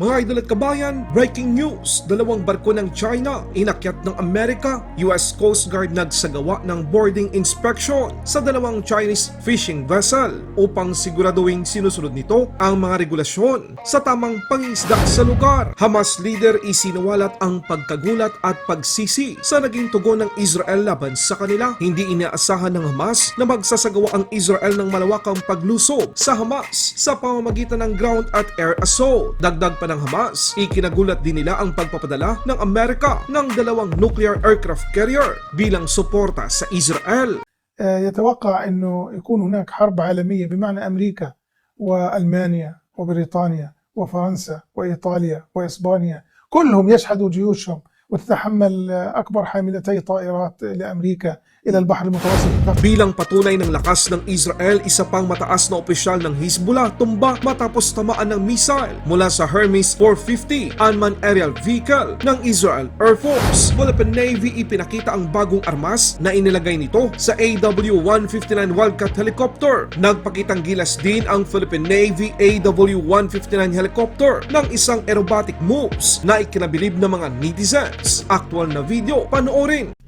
Mga idol at kabayan, breaking news! Dalawang barko ng China inakyat ng Amerika, US Coast Guard nagsagawa ng boarding inspection sa dalawang Chinese fishing vessel upang siguraduhin sinusunod nito ang mga regulasyon sa tamang pangisda sa lugar. Hamas leader isinuwalat ang pagkagulat at pagsisi sa naging tugon ng Israel laban sa kanila. Hindi inaasahan ng Hamas na magsasagawa ang Israel ng malawakang paglusob sa Hamas sa pamamagitan ng ground at air assault. Dagdag pa ng Hamas, ikinagulat din nila ang pagpapadala ng Amerika ng dalawang nuclear aircraft carrier bilang suporta sa Israel. يتوقع انه يكون هناك حرب عالميه بمعنى أمريكا والمانيا وبريطانيا وفرنسا وايطاليا واسبانيا كلهم يشحذوا جيوشهم وتتحمل اكبر حاملتي طائرات لامريكا ila al-Bahr al-Mutawassit. Bilang patunay ng lakas ng Israel, isa pang mataas na opisyal ng Hezbollah tumba matapos tamaan ng missile mula sa Hermes 450 unmanned aerial vehicle ng Israel Air Force. Philippine Navy ipinakita ang bagong armas na inilagay nito sa AW-159 Wildcat helicopter. Nagpakitang gilas din ang Philippine Navy AW-159 helicopter ng isang aerobatic moves na ikinabilib ng mga netizens. Aktual na video, panoorin!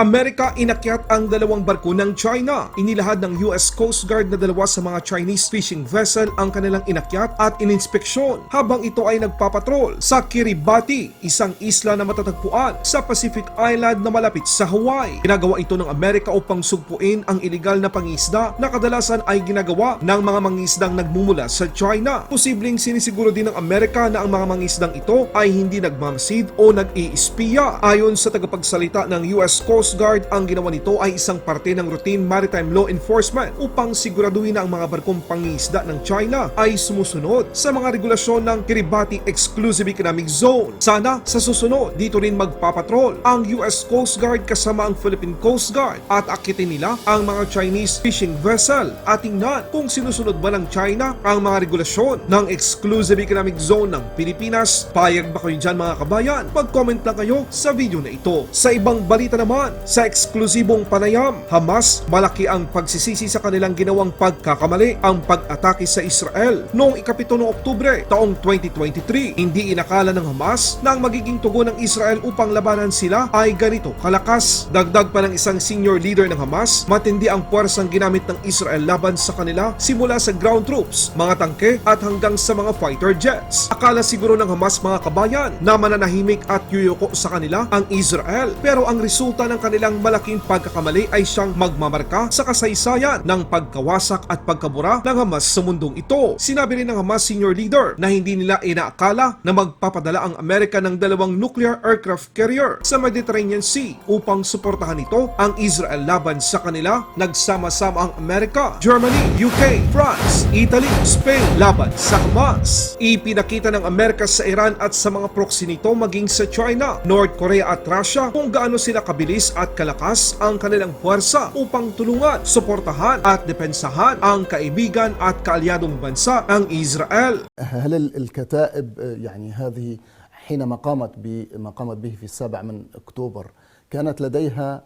Amerika inakyat ang dalawang barko ng China. Inilahad ng US Coast Guard na dalawa sa mga Chinese fishing vessel ang kanilang inakyat at ininspeksyon habang ito ay nagpapatrol sa Kiribati, isang isla na matatagpuan sa Pacific Island na malapit sa Hawaii. Ginagawa ito ng Amerika upang sugpuin ang iligal na pangisda na kadalasan ay ginagawa ng mga mangisdang nagmumula sa China. Posibleng sinisiguro din ng Amerika na ang mga mangisdang ito ay hindi nagmamasid o nag-iispiya. Ayon sa tagapagsalita ng US Coast Guard, ang ginawa nito ay isang parte ng routine maritime law enforcement upang siguraduhin na ang mga barkong pangisda ng China ay sumusunod sa mga regulasyon ng Kiribati Exclusive Economic Zone. Sana sa susunod, dito rin magpapatrol ang US Coast Guard kasama ang Philippine Coast Guard at akitin nila ang mga Chinese fishing vessel at tingnan kung sinusunod ba ng China ang mga regulasyon ng Exclusive Economic Zone ng Pilipinas. Payag ba kayo dyan mga kabayan? Mag-comment lang kayo sa video na ito. Sa ibang balita naman, sa eksklusibong panayam, Hamas malaki ang pagsisisi sa kanilang ginawang pagkakamali ang pag-atake sa Israel noong ikapito ng Oktubre taong 2023. Hindi inakala ng Hamas na ang magiging tugon ng Israel upang labanan sila ay ganito kalakas. Dagdag pa ng isang senior leader ng Hamas, matindi ang puwersang ginamit ng Israel laban sa kanila simula sa ground troops, mga tangke at hanggang sa mga fighter jets. Akala siguro ng Hamas mga kabayan na mananahimik at yuyuko sa kanila ang Israel pero ang resulta ng kanilang malaking pagkakamali ay siyang magmamarka sa kasaysayan ng pagkawasak at pagkabura ng Hamas sa mundong ito. Sinabi rin ng Hamas senior leader na hindi nila inaakala na magpapadala ang Amerika ng dalawang nuclear aircraft carrier sa Mediterranean Sea upang suportahan ito ang Israel laban sa kanila. Nagsama-sama ang Amerika, Germany, UK, France, Italy, Spain laban sa Hamas. Ipinakita ng Amerika sa Iran at sa mga proxy nito maging sa China, North Korea at Russia kung gaano sila kabilis at kalakas ang kanilang puwersa upang tulungan, suportahan at depensahan ang kaibigan at kaalyadong bansa ng Israel. هل ال- الكتائب يعني هذه حينما قامت بما قامت به في السابع من أكتوبر كانت لديها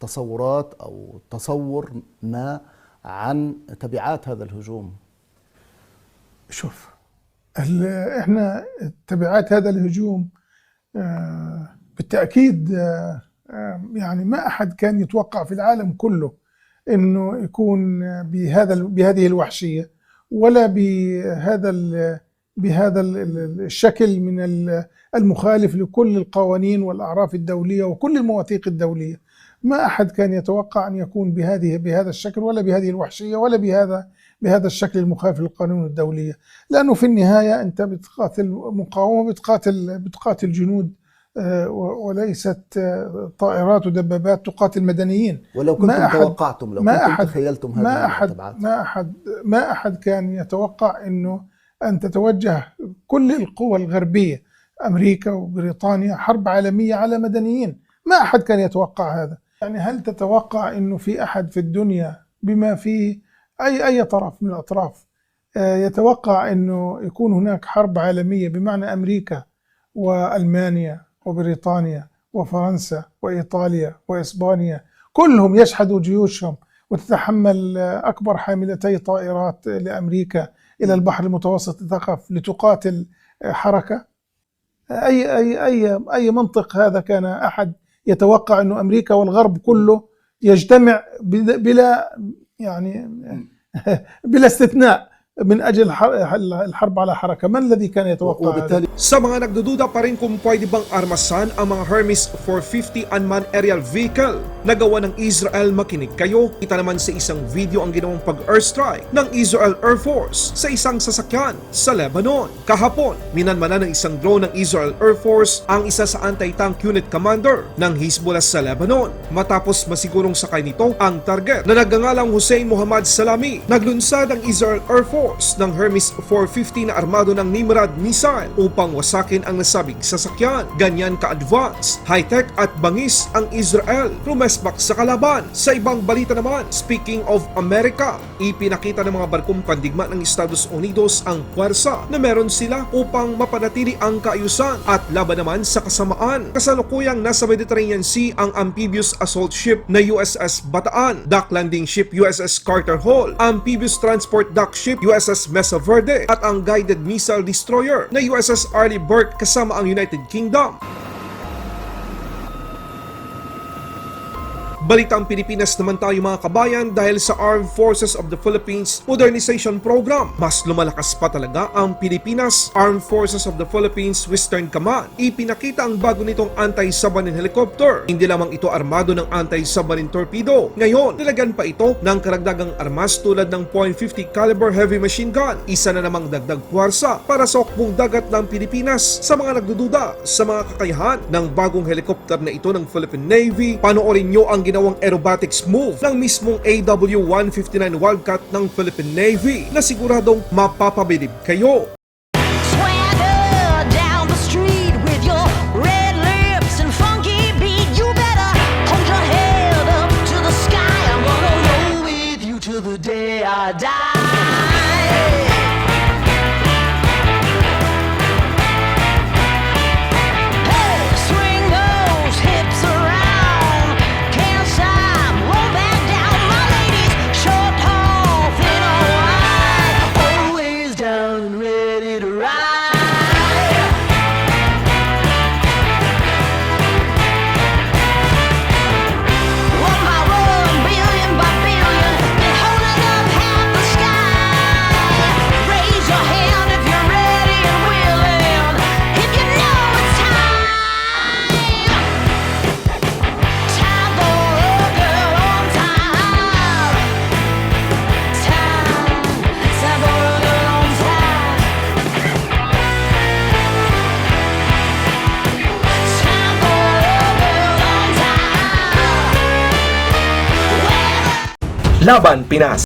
تصورات أو تصور ما عن تبعات هذا الهجوم شوف إحنا تبعات هذا الهجوم آه، بالتأكيد آه، يعني ما أحد كان يتوقع في العالم كله إنه يكون بهذا بهذه الوحشية ولا بهذا بهذا ال- ال- الشكل من ال- المخالف لكل القوانين والأعراف الدولية وكل المواثيق الدولية. ما أحد كان يتوقع أن يكون بهذه بهذا الشكل ولا بهذه الوحشية ولا بهذا بهذا الشكل المخالف للقانون الدولية. لأنه في النهاية أنت بتقاتل مقاومة بتقاتل بتقاتل جنود وليست طائرات ودبابات تقاتل مدنيين ولو ما كنتم أحد- توقعتم لو ما كنتم أحد تخيلتم هذه ما التبعات ما احد ما أحد كان يتوقع إنه أن تتوجه كل القوى الغربية أمريكا وبريطانيا حرب عالمية على مدنيين. ما أحد كان يتوقع هذا. يعني هل تتوقع إنه في أحد في الدنيا بما فيه اي أي طرف من الأطراف آه، يتوقع إنه يكون هناك حرب عالمية بمعنى أمريكا وألمانيا وبريطانيا وفرنسا وإيطاليا وإسبانيا كلهم يشحذوا جيوشهم وتتحمل أكبر حاملتي طائرات لأمريكا إلى البحر المتوسط تقف لتقاتل حركة. أي أي أي أي منطق هذا كان أحد يتوقع أنه أمريكا والغرب كله يجتمع بلا- يعني بلا استثناء. من أجل الح- الحرب على حركة من الذي كان يتوقع هذا؟ وبالتالي Sa mga nagdududa pa rin kung pwede bang armasan ang mga Hermes 450 unmanned aerial vehicle na gawa ng Israel makinig kayo, kita naman sa isang video ang ginawang pag-airstrike ng Israel Air Force sa isang sasakyan sa Lebanon. Kahapon, minanmana ng isang drone ng Israel Air Force ang isa sa anti-tank unit commander ng Hezbollah sa Lebanon. Matapos masigurong sakay nito ang target na nagngangalang Hussein Muhammad Salami. Naglunsad ang Israel Air Force ng Hermes 450 na armado ng Nimrod missile upang wasakin ang nasabing sasakyan. Ganyan ka-advance, high-tech at bangis ang Israel. Rumesbak sa kalaban. Sa ibang balita naman, speaking of America, ipinakita ng mga barkong pandigma ng Estados Unidos ang puwersa na meron sila upang mapanatili ang kaayusan at laban naman sa kasamaan. Kasalukuyang nasa Mediterranean Sea ang amphibious assault ship na USS Bataan, dock landing ship USS Carter Hall, amphibious transport dock ship USS Mesa Verde at ang guided missile destroyer na USS Arleigh Burke kasama ang United Kingdom. Balitang Pilipinas naman tayo mga kabayan dahil sa Armed Forces of the Philippines Modernization Program. Mas lumalakas pa talaga ang Pilipinas Armed Forces of the Philippines Western Command. Ipinakita ang bago nitong anti-submarine helicopter. Hindi lamang ito armado ng anti-submarine torpedo. Ngayon, nilagyan pa ito ng karagdagang armas tulad ng .50 caliber heavy machine gun. Isa na namang dagdag puwersa para sa hukbong dagat ng Pilipinas sa mga nagdududa sa mga kakayahan ng bagong helicopter na ito ng Philippine Navy. Panoorin nyo ang ginawang aerobatics move ng mismong AW-159 Wildcat ng Philippine Navy na siguradong mapapabilib kayo. Swagger Laban Pinas